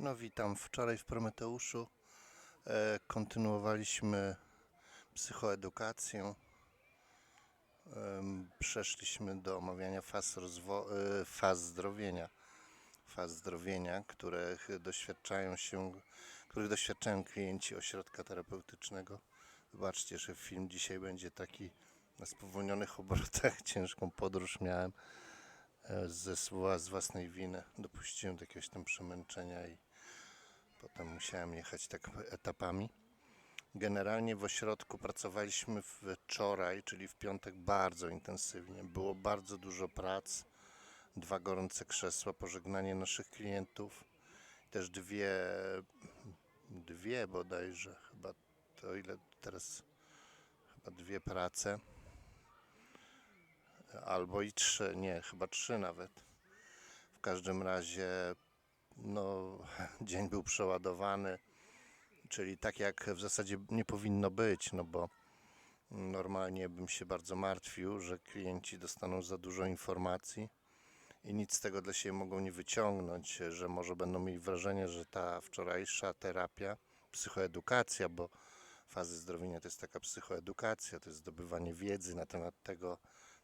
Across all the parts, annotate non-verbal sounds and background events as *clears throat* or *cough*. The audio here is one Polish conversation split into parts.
No witam. Wczoraj w Prometeuszu e, kontynuowaliśmy psychoedukację. Em, przeszliśmy do omawiania faz, e, faz zdrowienia. Faz zdrowienia, których doświadczają się, których doświadczają klienci ośrodka terapeutycznego. Wybaczcie, że film dzisiaj będzie taki na spowolnionych obrotach. *laughs* Ciężką podróż miałem e, ze z własnej winy. Dopuściłem do jakiegoś tam przemęczenia i potem musiałem jechać tak etapami. Generalnie w ośrodku pracowaliśmy wczoraj, czyli w piątek, bardzo intensywnie. Było bardzo dużo prac, dwa gorące krzesła, pożegnanie naszych klientów, też dwie, dwie bodajże, chyba to ile teraz, chyba dwie prace, albo i trzy, nie, chyba trzy nawet. W każdym razie, no, *laughs* dzień był przeładowany, czyli tak jak w zasadzie nie powinno być, no bo normalnie bym się bardzo martwił, że klienci dostaną za dużo informacji i nic z tego dla siebie mogą nie wyciągnąć, że może będą mieli wrażenie, że ta wczorajsza terapia, psychoedukacja, bo fazy zdrowienia to jest taka psychoedukacja, to jest zdobywanie wiedzy na temat tego,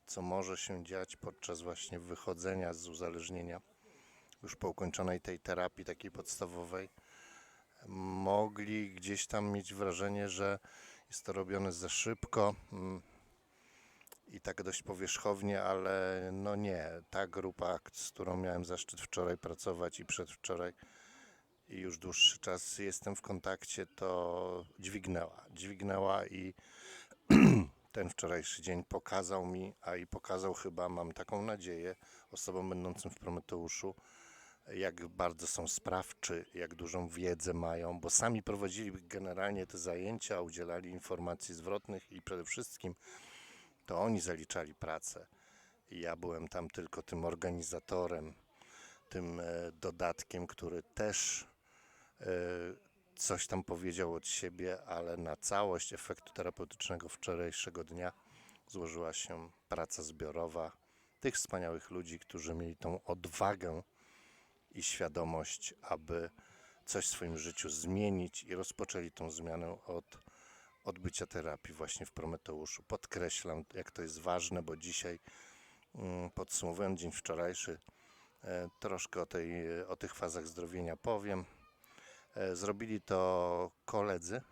co może się dziać podczas właśnie wychodzenia z uzależnienia już po ukończonej tej terapii takiej podstawowej mogli gdzieś tam mieć wrażenie, że jest to robione za szybko mm, i tak dość powierzchownie, ale no nie. Ta grupa, z którą miałem zaszczyt wczoraj pracować i przedwczoraj i już dłuższy czas jestem w kontakcie, to dźwignęła. Dźwignęła i *clears throat* ten wczorajszy dzień pokazał mi, a i pokazał chyba, mam taką nadzieję, osobom będącym w Prometeuszu, jak bardzo są sprawczy, jak dużą wiedzę mają, bo sami prowadzili generalnie te zajęcia, udzielali informacji zwrotnych i przede wszystkim to oni zaliczali pracę. Ja byłem tam tylko tym organizatorem, tym e, dodatkiem, który też e, coś tam powiedział od siebie, ale na całość efektu terapeutycznego wczorajszego dnia złożyła się praca zbiorowa tych wspaniałych ludzi, którzy mieli tą odwagę i świadomość, aby coś w swoim życiu zmienić i rozpoczęli tą zmianę od odbycia terapii właśnie w Prometeuszu. Podkreślam, jak to jest ważne, bo dzisiaj mm, podsumowując dzień wczorajszy, e, troszkę o, tej, o tych fazach zdrowienia powiem. E, Zrobili to koledzy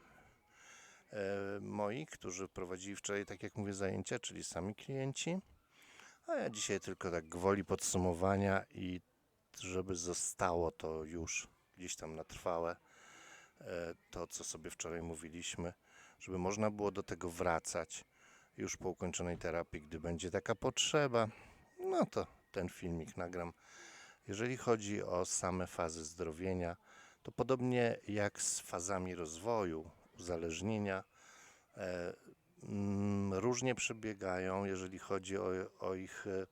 e, moi, którzy prowadzili wczoraj, tak jak mówię, zajęcia, czyli sami klienci. A ja dzisiaj tylko tak gwoli podsumowania i żeby zostało to już gdzieś tam na trwałe, e, to co sobie wczoraj mówiliśmy, żeby można było do tego wracać już po ukończonej terapii, gdy będzie taka potrzeba, no to ten filmik nagram. Jeżeli chodzi o same fazy zdrowienia, to podobnie jak z fazami rozwoju, uzależnienia, e, różnie przebiegają, jeżeli chodzi o, o ich e,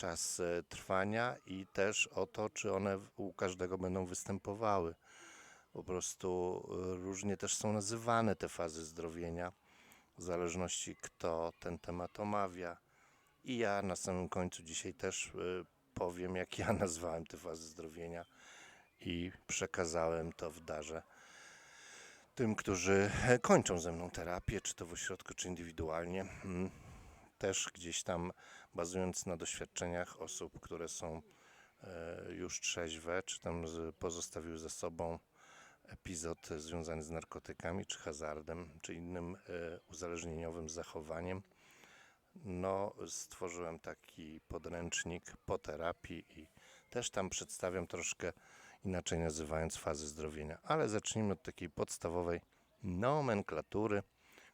czas e, trwania i też o to, czy one u każdego będą występowały. Po prostu e, różnie też są nazywane te fazy zdrowienia, w zależności kto ten temat omawia. I ja na samym końcu dzisiaj też e, powiem, jak ja *laughs* nazwałem te fazy zdrowienia i przekazałem to w darze tym, którzy kończą ze mną terapię, czy to w ośrodku, czy indywidualnie. Mm, Też gdzieś tam bazując na doświadczeniach osób, które są e, już trzeźwe, czy tam pozostawiły za sobą epizod związany z narkotykami, czy hazardem, czy innym e, uzależnieniowym zachowaniem. No, stworzyłem taki podręcznik po terapii i też tam przedstawiam troszkę inaczej nazywając fazy zdrowienia. Ale zacznijmy od takiej podstawowej nomenklatury,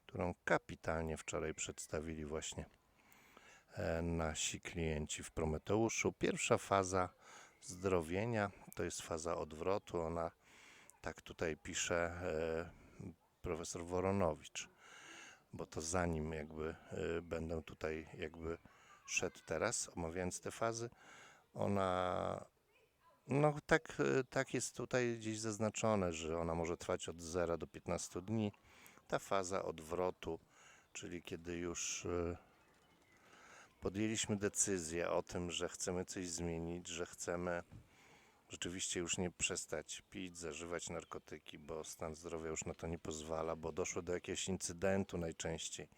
którą kapitalnie wczoraj przedstawili właśnie nasi klienci w Prometeuszu. Pierwsza faza zdrowienia to jest faza odwrotu. Ona, tak tutaj pisze e, profesor Woronowicz, bo to zanim jakby e, będę tutaj jakby szedł teraz, omawiając te fazy, ona no tak, e, tak jest tutaj gdzieś zaznaczone, że ona może trwać od 0 do 15 dni. Ta faza odwrotu, czyli kiedy już e, podjęliśmy decyzję o tym, że chcemy coś zmienić, że chcemy rzeczywiście już nie przestać pić, zażywać narkotyki, bo stan zdrowia już na to nie pozwala, bo doszło do jakiegoś incydentu najczęściej,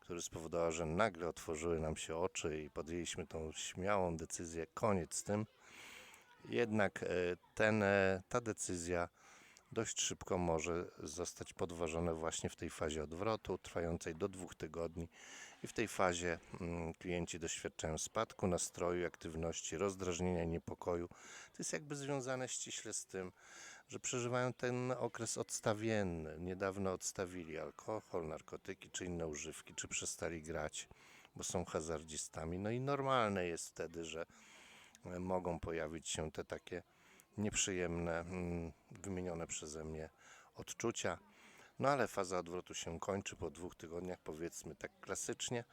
który spowodował, że nagle otworzyły nam się oczy i podjęliśmy tą śmiałą decyzję, koniec z tym. Jednak e, ten, e, ta decyzja dość szybko może zostać podważona właśnie w tej fazie odwrotu, trwającej do dwóch tygodni. I w tej fazie mm, klienci doświadczają spadku nastroju, aktywności, rozdrażnienia, niepokoju. To jest jakby związane ściśle z tym, że przeżywają ten okres odstawienny. Niedawno odstawili alkohol, narkotyki czy inne używki, czy przestali grać, bo są hazardzistami. No i normalne jest wtedy, że e, mogą pojawić się te takie nieprzyjemne, mm, wymienione przeze mnie odczucia. No ale faza odwrotu się kończy po dwóch tygodniach, powiedzmy tak klasycznie,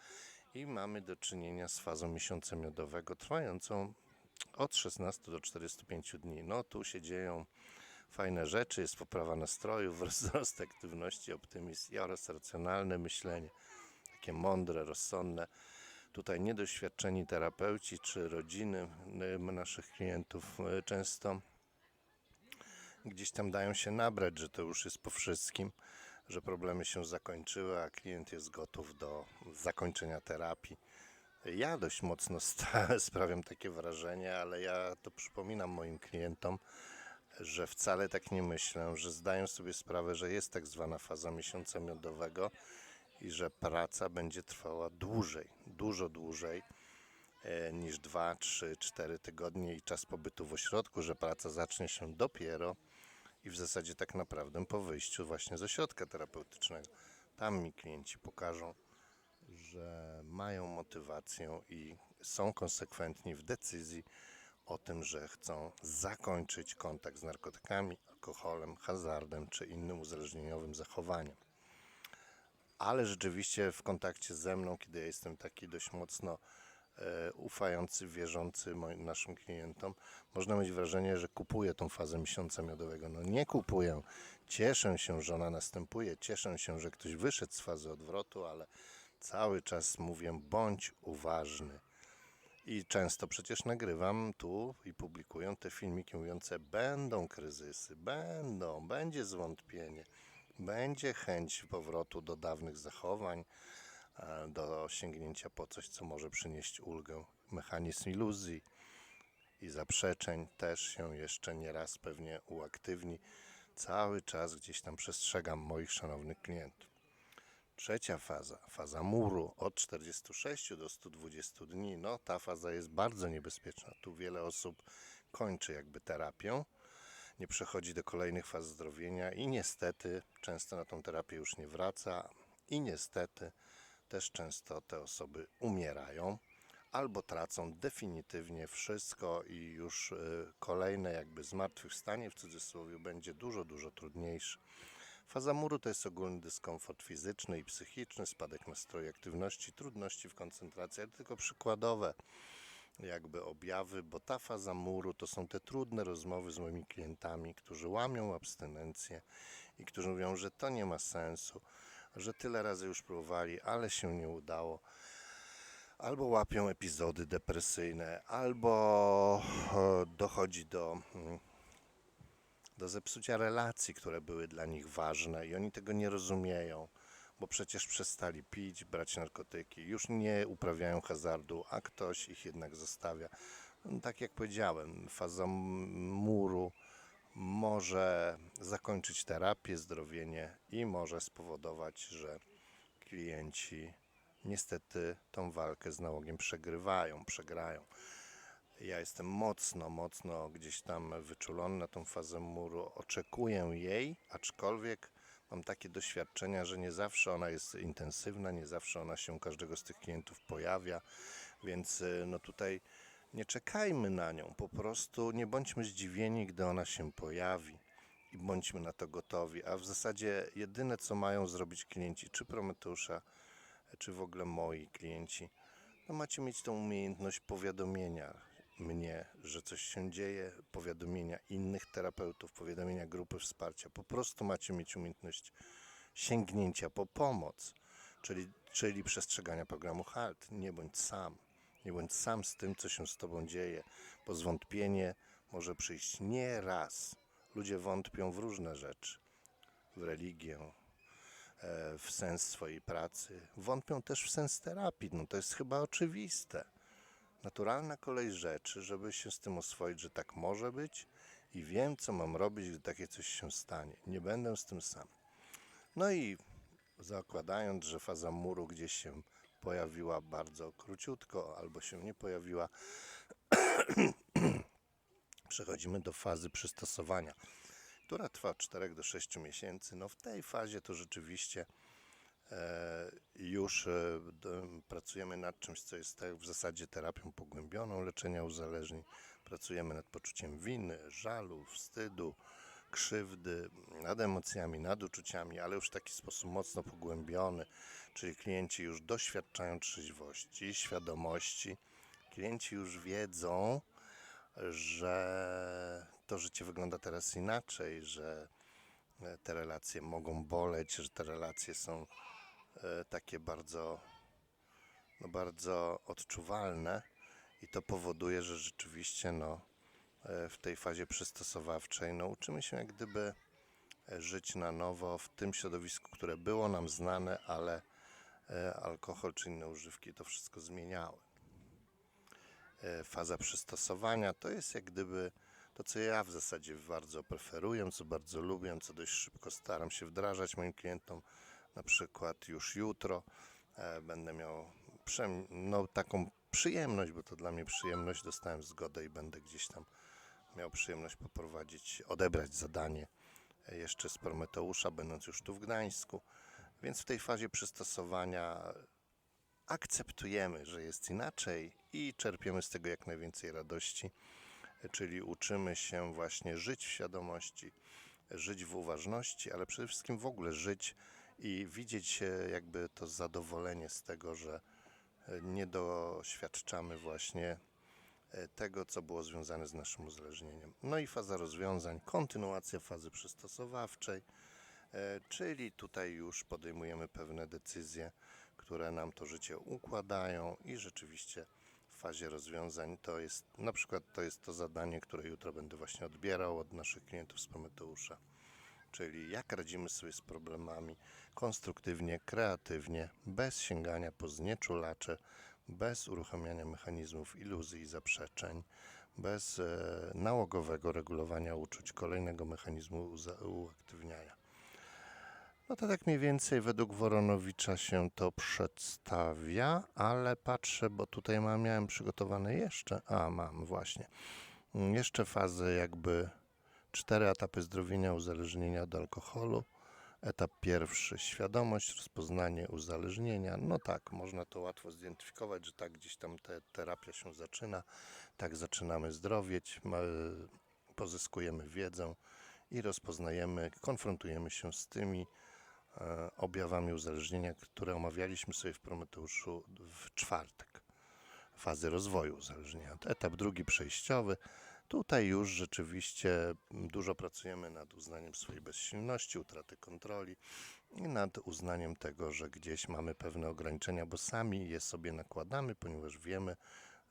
i mamy do czynienia z fazą miesiąca miodowego, trwającą od 16 do 45 dni. No tu się dzieją fajne rzeczy, jest poprawa nastroju, *laughs* wzrost aktywności, optymizm oraz racjonalne myślenie, takie mądre, rozsądne. Tutaj niedoświadczeni terapeuci czy rodziny naszych klientów y, często gdzieś tam dają się nabrać, że to już jest po wszystkim, że problemy się zakończyły, a klient jest gotów do zakończenia terapii. Ja dość mocno *laughs* sprawiam takie wrażenie, ale ja to przypominam moim klientom, że wcale tak nie myślę, że zdają sobie sprawę, że jest tak zwana faza miesiąca miodowego i że praca będzie trwała dłużej, dużo dłużej e, niż 2, 3, 4 tygodnie i czas pobytu w ośrodku, że praca zacznie się dopiero i w zasadzie tak naprawdę po wyjściu właśnie z ośrodka terapeutycznego. Tam mi klienci pokażą, że mają motywację i są konsekwentni w decyzji o tym, że chcą zakończyć kontakt z narkotykami, alkoholem, hazardem czy innym uzależnieniowym zachowaniem. Ale rzeczywiście w kontakcie ze mną, kiedy ja jestem taki dość mocno ufający, wierzący moim, naszym klientom, można mieć wrażenie, że kupuję tą fazę miesiąca miodowego. No nie kupuję. Cieszę się, że ona następuje, cieszę się, że ktoś wyszedł z fazy odwrotu, ale cały czas mówię, bądź uważny. I często przecież nagrywam tu i publikuję te filmiki mówiące, będą kryzysy, będą, będzie zwątpienie, będzie chęć powrotu do dawnych zachowań, e, do sięgnięcia po coś, co może przynieść ulgę. Mechanizm iluzji i zaprzeczeń też się jeszcze nieraz pewnie uaktywni. Cały czas gdzieś tam przestrzegam moich szanownych klientów. Trzecia faza, faza muru od 46 do 120 dni. No, ta faza jest bardzo niebezpieczna. Tu wiele osób kończy jakby terapię, nie przechodzi do kolejnych faz zdrowienia i niestety często na tą terapię już nie wraca i niestety też często te osoby umierają albo tracą definitywnie wszystko i już y, kolejne jakby zmartwychwstanie w cudzysłowie będzie dużo, dużo trudniejsze. Faza muru to jest ogólny dyskomfort fizyczny i psychiczny, spadek nastroju, aktywności, trudności w koncentracji, ale tylko przykładowe jakby objawy, bo ta faza muru to są te trudne rozmowy z moimi klientami, którzy łamią abstynencję i którzy mówią, że to nie ma sensu, że tyle razy już próbowali, ale się nie udało. Albo łapią epizody depresyjne, albo e, dochodzi do mm, do zepsucia relacji, które były dla nich ważne i oni tego nie rozumieją, bo przecież przestali pić, brać narkotyki, już nie uprawiają hazardu, a ktoś ich jednak zostawia. Tak jak powiedziałem, faza muru może zakończyć terapię, zdrowienie i może spowodować, że klienci niestety tą walkę z nałogiem przegrywają, przegrają. Ja jestem mocno, mocno gdzieś tam wyczulony na tą fazę muru. Oczekuję jej, aczkolwiek mam takie doświadczenia, że nie zawsze ona jest intensywna, nie zawsze ona się u każdego z tych klientów pojawia, więc y, no tutaj nie czekajmy na nią, po prostu nie bądźmy zdziwieni, gdy ona się pojawi i bądźmy na to gotowi. A w zasadzie jedyne, co mają zrobić klienci, czy Prometeusza, czy w ogóle moi klienci, no macie mieć tą umiejętność powiadomienia mnie, że coś się dzieje, powiadomienia innych terapeutów, powiadomienia grupy wsparcia. Po prostu macie mieć umiejętność sięgnięcia po pomoc, czyli, czyli przestrzegania programu HALT. Nie bądź sam. Nie bądź sam z tym, co się z tobą dzieje, bo zwątpienie może przyjść nie raz. Ludzie wątpią w różne rzeczy, w religię, e, w sens swojej pracy. Wątpią też w sens terapii. No to jest chyba oczywiste. Naturalna kolej rzeczy, żeby się z tym oswoić, że tak może być i wiem, co mam robić, gdy takie coś się stanie. Nie będę z tym sam. No i zakładając, że faza muru gdzieś się pojawiła bardzo króciutko albo się nie pojawiła, *clears throat* przechodzimy do fazy przystosowania, która trwa od 4 do 6 miesięcy. No w tej fazie to rzeczywiście e, już e, pracujemy nad czymś, co jest w zasadzie terapią pogłębioną leczenia uzależnień. Pracujemy nad poczuciem winy, żalu, wstydu, krzywdy, nad emocjami, nad uczuciami, ale już w taki sposób mocno pogłębiony, czyli klienci już doświadczają trzeźwości, świadomości. Klienci już wiedzą, że to życie wygląda teraz inaczej, że e, te relacje mogą boleć, że te relacje są e, takie bardzo, no bardzo odczuwalne i to powoduje, że rzeczywiście no, w tej fazie przystosowawczej no, uczymy się jak gdyby e, żyć na nowo w tym środowisku, które było nam znane, ale e, alkohol czy inne używki to wszystko zmieniały. E, Faza przystosowania to jest jak gdyby to, co ja w zasadzie bardzo preferuję, co bardzo lubię, co dość szybko staram się wdrażać moim klientom. Na przykład już jutro e, będę miał no, taką przyjemność, bo to dla mnie przyjemność, dostałem zgodę i będę gdzieś tam miał przyjemność poprowadzić, odebrać zadanie e, jeszcze z Prometeusza, będąc już tu w Gdańsku. Więc w tej fazie przystosowania akceptujemy, że jest inaczej i czerpiemy z tego jak najwięcej radości, e, czyli uczymy się właśnie żyć w świadomości, żyć w uważności, ale przede wszystkim w ogóle żyć i widzieć e, jakby to zadowolenie z tego, że nie doświadczamy właśnie tego, co było związane z naszym uzależnieniem. No i faza rozwiązań, kontynuacja fazy przystosowawczej, e, czyli tutaj już podejmujemy pewne decyzje, które nam to życie układają i rzeczywiście w fazie rozwiązań to jest na przykład to jest to zadanie, które jutro będę właśnie odbierał od naszych klientów z Prometeusza. Czyli jak radzimy sobie z problemami konstruktywnie, kreatywnie, bez sięgania po znieczulacze, bez uruchamiania mechanizmów iluzji i zaprzeczeń, bez e, nałogowego regulowania uczuć, kolejnego mechanizmu uaktywniania. No to tak mniej więcej według Woronowicza się to przedstawia, ale patrzę, bo tutaj mam, miałem przygotowane jeszcze, a mam właśnie, Mm, jeszcze fazę jakby cztery etapy zdrowienia uzależnienia od alkoholu. Etap pierwszy, świadomość, rozpoznanie uzależnienia. No tak, można to łatwo zidentyfikować, że tak gdzieś tam te, terapia się zaczyna, tak zaczynamy zdrowieć, ma- pozyskujemy wiedzę i rozpoznajemy, konfrontujemy się z tymi e, objawami uzależnienia, które omawialiśmy sobie w Prometeuszu w czwartek. Fazy rozwoju uzależnienia. Etap drugi przejściowy. Tutaj już rzeczywiście dużo pracujemy nad uznaniem swojej bezsilności, utraty kontroli i nad uznaniem tego, że gdzieś mamy pewne ograniczenia, bo sami je sobie nakładamy, ponieważ wiemy,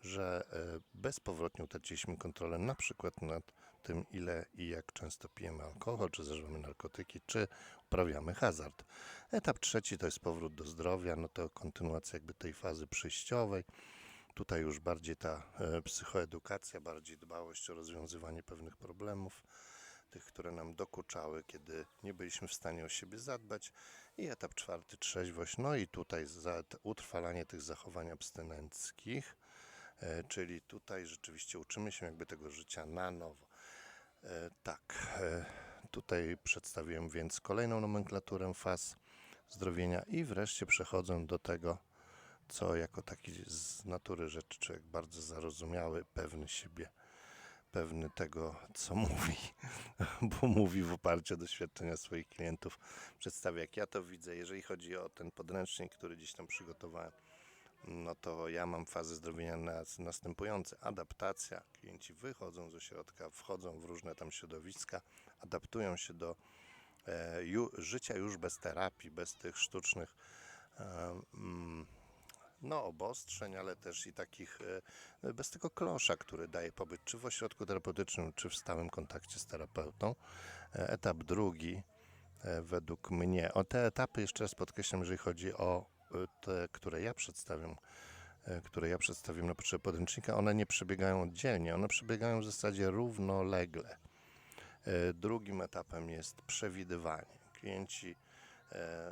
że e, bezpowrotnie utraciliśmy kontrolę na przykład nad tym, ile i jak często pijemy alkohol, czy zażywamy narkotyki, czy uprawiamy hazard. Etap trzeci to jest powrót do zdrowia, no to kontynuacja jakby tej fazy przejściowej. Tutaj już bardziej ta e, psychoedukacja, bardziej dbałość o rozwiązywanie pewnych problemów, tych, które nam dokuczały, kiedy nie byliśmy w stanie o siebie zadbać. I etap czwarty, trzeźwość. No i tutaj utrwalanie tych zachowań abstynenckich, e, czyli tutaj rzeczywiście uczymy się jakby tego życia na nowo. E, tak, tutaj przedstawiłem więc kolejną nomenklaturę faz zdrowienia i wreszcie przechodzę do tego, co jako taki z natury rzeczy człowiek bardzo zarozumiały, pewny siebie, pewny tego, co *laughs* mówi, bo mówi w oparciu o doświadczenia swoich klientów, przedstawia jak ja to widzę. Jeżeli chodzi o ten podręcznik, który gdzieś tam przygotowałem, no to ja mam fazy zdrowienia nas, następujące. Adaptacja. Klienci wychodzą z ośrodka, wchodzą w różne tam środowiska, adaptują się do e, ju, życia już bez terapii, bez tych sztucznych e, mm, no, obostrzeń, ale też i takich e, bez tego klosza, który daje pobyt czy w ośrodku terapeutycznym, czy w stałym kontakcie z terapeutą. E, Etap drugi, e, według mnie, o te etapy jeszcze raz podkreślam, jeżeli chodzi o te, które ja przedstawiam, które ja przedstawiam na potrzeby podręcznika, one nie przebiegają oddzielnie, one przebiegają w zasadzie równolegle. Drugim etapem jest przewidywanie. Klienci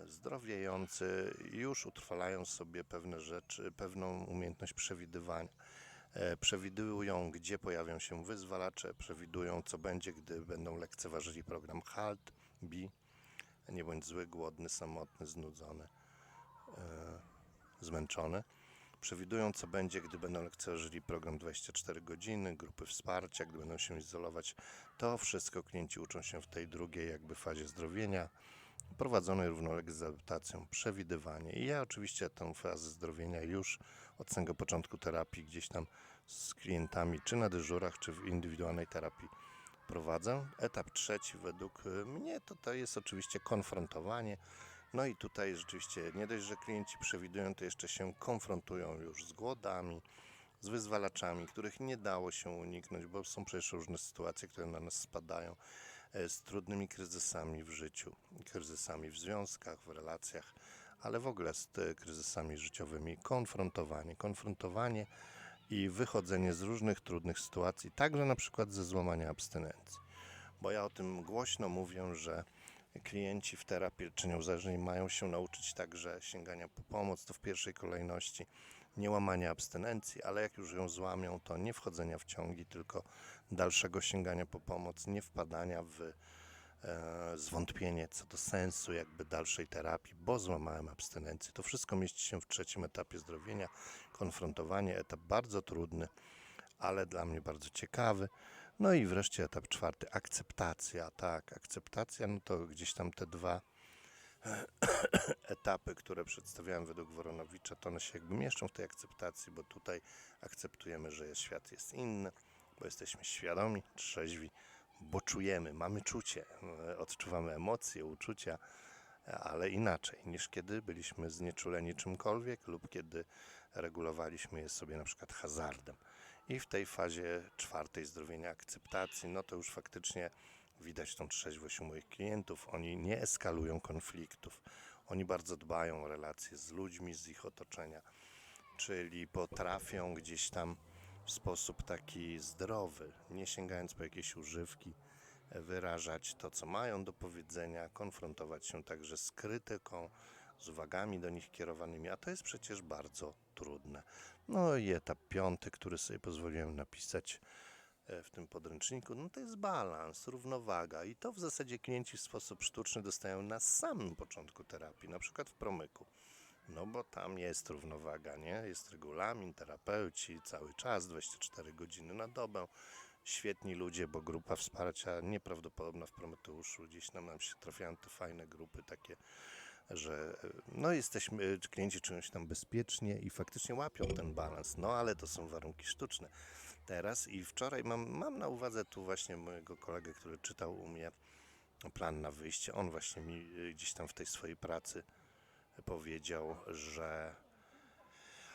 zdrowiejący już utrwalają sobie pewne rzeczy, pewną umiejętność przewidywania. E, Przewidują, gdzie pojawią się wyzwalacze, przewidują, co będzie, gdy będą lekceważyli program HALT, BI, nie bądź zły, głodny, samotny, znudzony, e, zmęczony. Przewidują, co będzie, gdy będą lekceważyli program 24 godziny, grupy wsparcia, gdy będą się izolować. To wszystko klienci uczą się w tej drugiej jakby fazie zdrowienia, prowadzonej równolegle z adaptacją, przewidywanie. I ja oczywiście tę fazę zdrowienia już od samego początku terapii gdzieś tam z klientami, czy na dyżurach, czy w indywidualnej terapii prowadzę. Etap trzeci według mnie to, to jest oczywiście konfrontowanie. No i tutaj rzeczywiście nie dość, że klienci przewidują, to jeszcze się konfrontują już z głodami, z wyzwalaczami, których nie dało się uniknąć, bo są przecież różne sytuacje, które na nas spadają, z trudnymi kryzysami w życiu, kryzysami w związkach, w relacjach, ale w ogóle z e, kryzysami życiowymi. Konfrontowanie, konfrontowanie i wychodzenie z różnych trudnych sytuacji, także na przykład ze złamania abstynencji. Bo ja o tym głośno mówię, że klienci w terapii leczenia uzależnień mają się nauczyć także sięgania po pomoc, to w pierwszej kolejności nie łamania abstynencji, ale jak już ją złamią, to nie wchodzenia w ciągi, tylko dalszego sięgania po pomoc, nie wpadania w e, zwątpienie co do sensu jakby dalszej terapii, bo złamałem abstynencję. To wszystko mieści się w trzecim etapie zdrowienia, konfrontowanie, etap bardzo trudny, ale dla mnie bardzo ciekawy. No i wreszcie etap czwarty, akceptacja. Tak, akceptacja, no to gdzieś tam te dwa *coughs* etapy, które przedstawiałem według Woronowicza, to one się jakby mieszczą w tej akceptacji, bo tutaj akceptujemy, że świat jest inny, bo jesteśmy świadomi, trzeźwi, bo czujemy, mamy czucie, e, odczuwamy emocje, uczucia, ale inaczej niż kiedy byliśmy znieczuleni czymkolwiek lub kiedy regulowaliśmy je sobie na przykład hazardem. I w tej fazie czwartej zdrowienia akceptacji, no to już faktycznie widać tą trzeźwość u moich klientów. Oni nie eskalują konfliktów. Oni bardzo dbają o relacje z ludźmi, z ich otoczenia, czyli potrafią gdzieś tam w sposób taki zdrowy, nie sięgając po jakieś używki, wyrażać to, co mają do powiedzenia, konfrontować się także z krytyką, z uwagami do nich kierowanymi, a to jest przecież bardzo trudne. No i etap piąty, który sobie pozwoliłem napisać w tym podręczniku, no to jest balans, równowaga i to w zasadzie klienci w sposób sztuczny dostają na samym początku terapii, na przykład w promyku. No bo tam jest równowaga, nie? Jest regulamin, terapeuci cały czas, 24 godziny na dobę. Świetni ludzie, bo grupa wsparcia nieprawdopodobna w Prometeuszu. Gdzieś nam, nam się trafiają te fajne grupy takie, że e, no jesteśmy, klienci czują się tam bezpiecznie i faktycznie łapią ten balans. No ale to są warunki sztuczne. Teraz i wczoraj mam, mam na uwadze tu właśnie mojego kolegę, który czytał u mnie plan na wyjście. On właśnie mi e, gdzieś tam w tej swojej pracy powiedział, że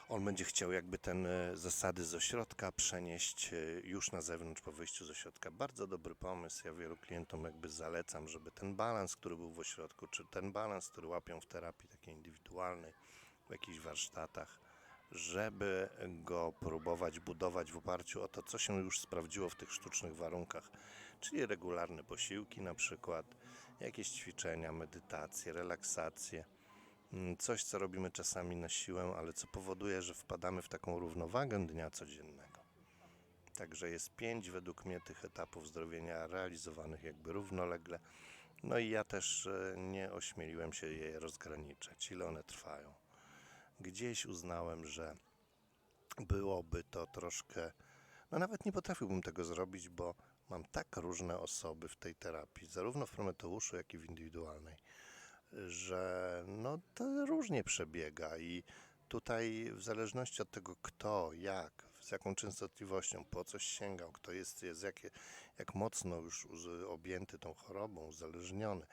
on będzie chciał jakby ten e, zasady z ośrodka przenieść e, już na zewnątrz po wyjściu z ośrodka. Bardzo dobry pomysł. Ja wielu klientom jakby zalecam, żeby ten balans, który był w ośrodku, czy ten balans, który łapią w terapii takiej indywidualnej, w jakichś warsztatach, żeby go próbować budować w oparciu o to, co się już sprawdziło w tych sztucznych warunkach, czyli regularne posiłki na przykład, jakieś ćwiczenia, medytacje, relaksacje. Mm, Coś, co robimy czasami na siłę, ale co powoduje, że wpadamy w taką równowagę dnia codziennego. Także jest pięć według mnie tych etapów zdrowienia realizowanych jakby równolegle. No i ja też e, nie ośmieliłem się je rozgraniczać, ile one trwają. Gdzieś uznałem, że byłoby to troszkę. No nawet nie potrafiłbym tego zrobić, bo mam tak różne osoby w tej terapii, zarówno w Prometeuszu, jak i w indywidualnej że no to różnie przebiega i tutaj w zależności od tego kto, jak, z jaką częstotliwością, po coś sięgał, kto jest, jest jakie, jak mocno już objęty tą chorobą, uzależniony,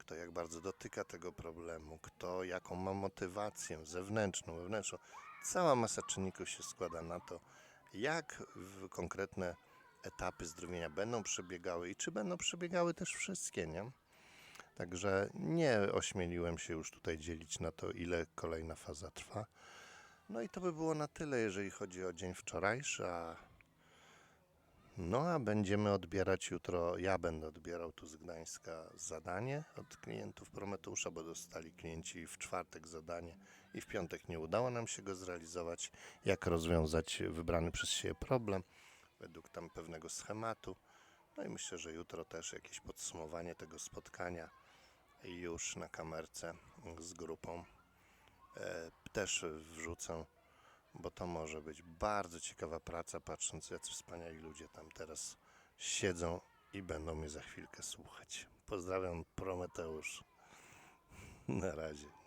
kto jak bardzo dotyka tego problemu, kto jaką ma motywację zewnętrzną, wewnętrzną. Cała masa czynników się składa na to, jak konkretne etapy zdrowienia będą przebiegały i czy będą przebiegały też wszystkie, nie? Także nie ośmieliłem się już tutaj dzielić na to, ile kolejna faza trwa. No i to by było na tyle, jeżeli chodzi o dzień wczorajszy, a no a będziemy odbierać jutro, ja będę odbierał tu z Gdańska zadanie od klientów Prometeusza, bo dostali klienci w czwartek zadanie i w piątek nie udało nam się go zrealizować. Jak rozwiązać wybrany przez siebie problem według tam pewnego schematu. No i myślę, że jutro też jakieś podsumowanie tego spotkania już na kamerce z grupą e, też wrzucę bo to może być bardzo ciekawa praca, patrząc jacy wspaniali ludzie tam teraz siedzą i będą mnie za chwilkę słuchać. Pozdrawiam, Prometeusz. *laughs* Na razie.